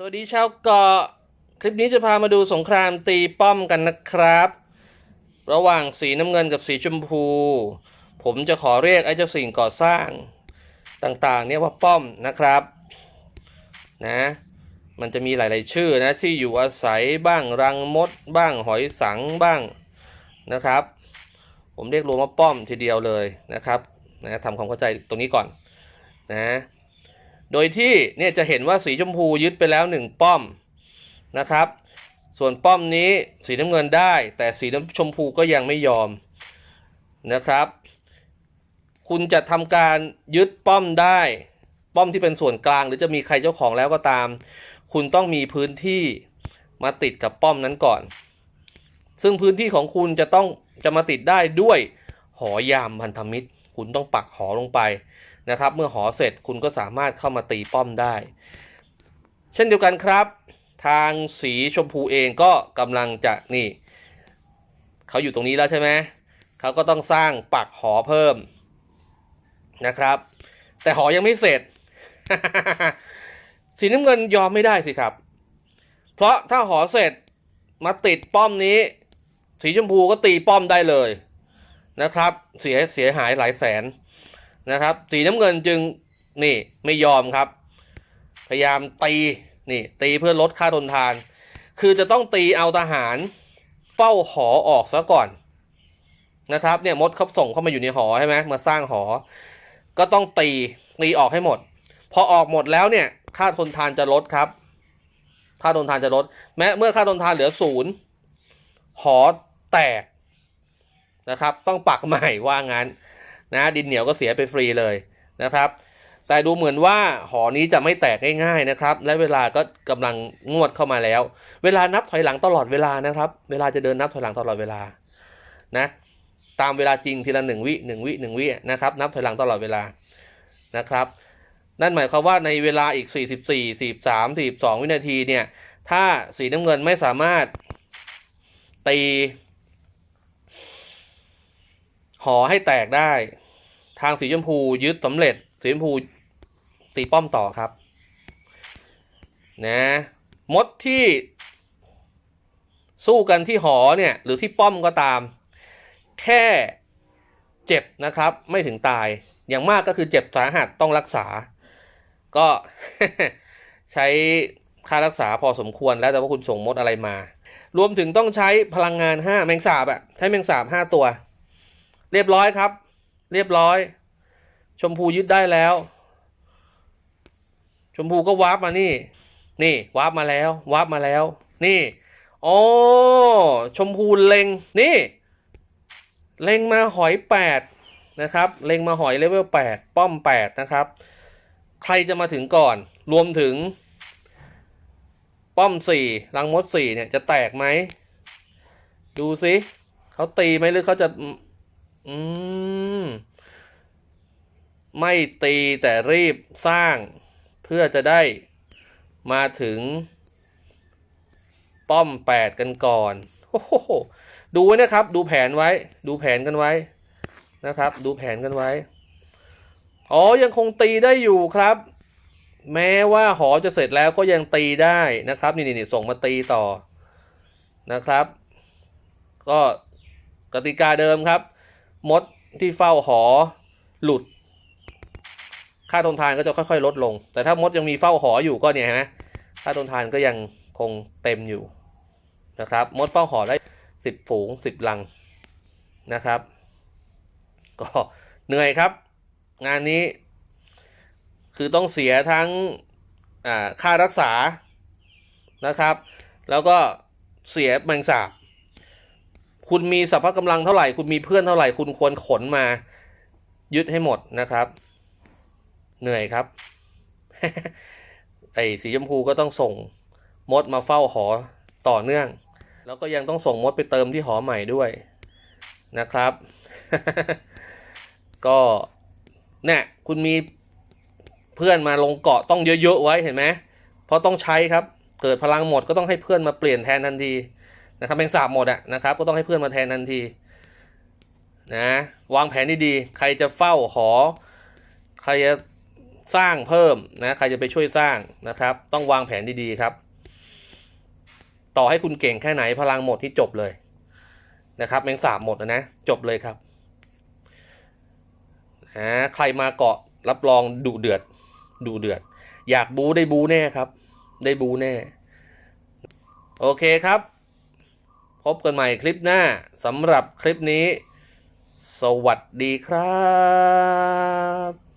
สวัสดีชาวเกาะ คลิปนี้จะพามาดูสงครามตีป้อมกันนะครับ ระหว่างสีน้ำเงินกับสีชมพู ผมจะขอเรียกไอ้เจ้าสิ่งก่อสร้างต่างๆ เนี่ยว่าป้อมนะครับนะมันจะมีหลาย ๆ ชื่อนะที่อยู่อาศัยบ้างรังมด บ้างหอยสังบ้างนะครับ ผมเรียกรวมว่าป้อมทีเดียวเลยนะครับนะทำความเข้าใจตรงนี้ก่อนนะ โดยที่เนี่ยจะเห็นว่าสีชมพูยึดไปแล้วหนึ่งป้อมนะครับ ส่วนป้อมนี้สีน้ำเงินได้ แต่สีน้ำชมพูก็ยังไม่ยอมนะครับ คุณจะทำการยึดป้อมได้ ป้อมที่เป็นส่วนกลาง หรือจะมีใครเจ้าของแล้วก็ตาม คุณต้องมีพื้นที่มาติดกับป้อมนั้นก่อน ซึ่งพื้นที่ของคุณจะต้องจะมาติดได้ด้วยหอยามพันธมิตร คุณต้องปักหอลงไป นะครับ เมื่อหอเสร็จคุณก็สามารถเข้ามาตีป้อมได้ เช่นเดียวกันครับ ทางสีชมพูเองก็กำลังจะนี่เขาอยู่ตรงนี้แล้วใช่ไหมเขาก็ต้องสร้างปักหอเพิ่มนะครับ แต่หอยังไม่เสร็จ สีน้ำเงินยอมไม่ได้สิครับ เพราะถ้าหอเสร็จมาติดป้อมนี้ สีชมพูก็ตีป้อมได้เลยนะครับ เสียเสียหายหลายแสน นะครับ สีน้ำเงินจึงนี่ไม่ยอมครับ พยายามตีนี่ตีเพื่อลดค่าทนทาน คือจะต้องตีเอาทหารเฝ้าหอออกซะก่อนนะครับเนี่ยมดเขาส่งเข้ามาอยู่ในหอใช่ไหมมาสร้างหอ ก็ต้องตีตีออกให้หมด พอออกหมดแล้วเนี่ยค่าทนทานจะลดครับ ค่าทนทานจะลด แม้เมื่อค่าทนทานเหลือศูนย์หอแตกนะครับ ต้องปักใหม่ว่างั้น นะดินเหนียวก็เสียไปฟรีเลยนะครับแต่ดูเหมือนว่าหอนี้จะไม่แตกง่ายๆนะครับ และเวลาก็กำลังงวดเข้ามาแล้ว เวลานับถอยหลังตลอดเวลานะครับ เวลาจะเดินนับถอยหลังตลอดเวลานะตามเวลาจริงทีละหนึ่งวิหนึ่งวิหนึ่งวินะครับนับถอยหลังตลอดเวลานะครับ นั่นหมายความว่าในเวลาอีก 44 43 42 วินาทีเนี่ยถ้าสีน้ำเงินไม่สามารถตี อให้แตกได้ ทางสีชมพูยึดสำเร็จ สีชมพูตีป้อมต่อครับ นะมดที่สู้กันที่หอเนี่ย หรือที่ป้อมก็ตาม แค่เจ็บนะครับ ไม่ถึงตาย อย่างมากก็คือเจ็บสาหัสต้องรักษา ก็ใช้ค่ารักษาพอสมควรแล้วแต่ว่าคุณส่งมดอะไรมา รวมถึงต้องใช้พลังงาน 5 แมงสาบอะใช้แมงสาบ 5 ตัว เรียบร้อยครับ เรียบร้อย ชมพูยึดได้แล้ว ชมพูก็วาร์ปมานี่ นี่วาร์ปมาแล้ววาร์ปมาแล้ว นี่อ๋อชมพูเล็งนี่ เล็งมาหอยแปดนะครับ เล็งมาหอยเลเวลแปดป้อมแปดนะครับ ใครจะมาถึงก่อน รวมถึง ป้อมสี่รังมดสี่เนี่ยจะแตกไหม ดูสิเขาตีไหมหรือเขาจะ อืม ไม่ตีแต่รีบสร้าง เพื่อจะได้มาถึง ป้อมแปดกันก่อนโอ้โหดูไว้นะครับ ดูแผนไว้ ดูแผนกันไว้นะครับ ดูแผนกันไว้ อ๋อ ยังคงตีได้อยู่ครับ แม้ว่าหอจะเสร็จแล้วก็ยังตีได้นะครับ นี่นี่ส่งมาตีต่อนะครับ ก็กติกาเดิมครับ มดที่เฝ้าหอหลุด ค่าทนทานก็จะค่อย ๆ ลดลง แต่ถ้ามดยังมีเฝ้าหออยู่ก็เนี่ยฮะค่าทนทานก็ยังคงเต็มอยู่นะครับ มดเฝ้าหอได้สิบฝูงสิบลังนะครับ ก็เหนื่อยครับ งานนี้ คือต้องเสียทั้งค่ารักษานะครับ แล้วก็เสียแมงสาบ คุณมีสัพพะกำลังเท่าไหร่ คุณมีเพื่อนเท่าไหร่ คุณควรขนมา ยึดให้หมดนะครับ เหนื่อยครับ ไอ้สีชมพูก็ต้องส่งมดมาเฝ้าหอต่อเนื่อง แล้วก็ยังต้องส่งมดไปเติมที่หอใหม่ด้วยนะครับ ก็เนี่ยคุณมีเพื่อนมาลงเกาะต้องเยอะๆไว้เห็นไหมเพราะต้องใช้ครับ เกิดพลังหมดก็ต้องให้เพื่อนมาเปลี่ยนแทนทันที นะครับแมงสาบหมดอะนะครับ ก็ต้องให้เพื่อนมาแทนทันทีนะวางแผนดีๆ ใครจะเฝ้าหอ ใครจะสร้างเพิ่มนะใครจะไปช่วยสร้างนะครับ ต้องวางแผนดีๆครับ ต่อให้คุณเก่งแค่ไหนพลังหมดที่จบเลยนะครับแมงสาบหมดนะนะจบเลยครับนะใครมาเกาะรับรองดุเดือดดุเดือด อยากบูได้บูแน่ครับ ได้บูแน่ โอเคครับ พบกันใหม่คลิปหน้าสำหรับคลิปนี้ สวัสดีครับ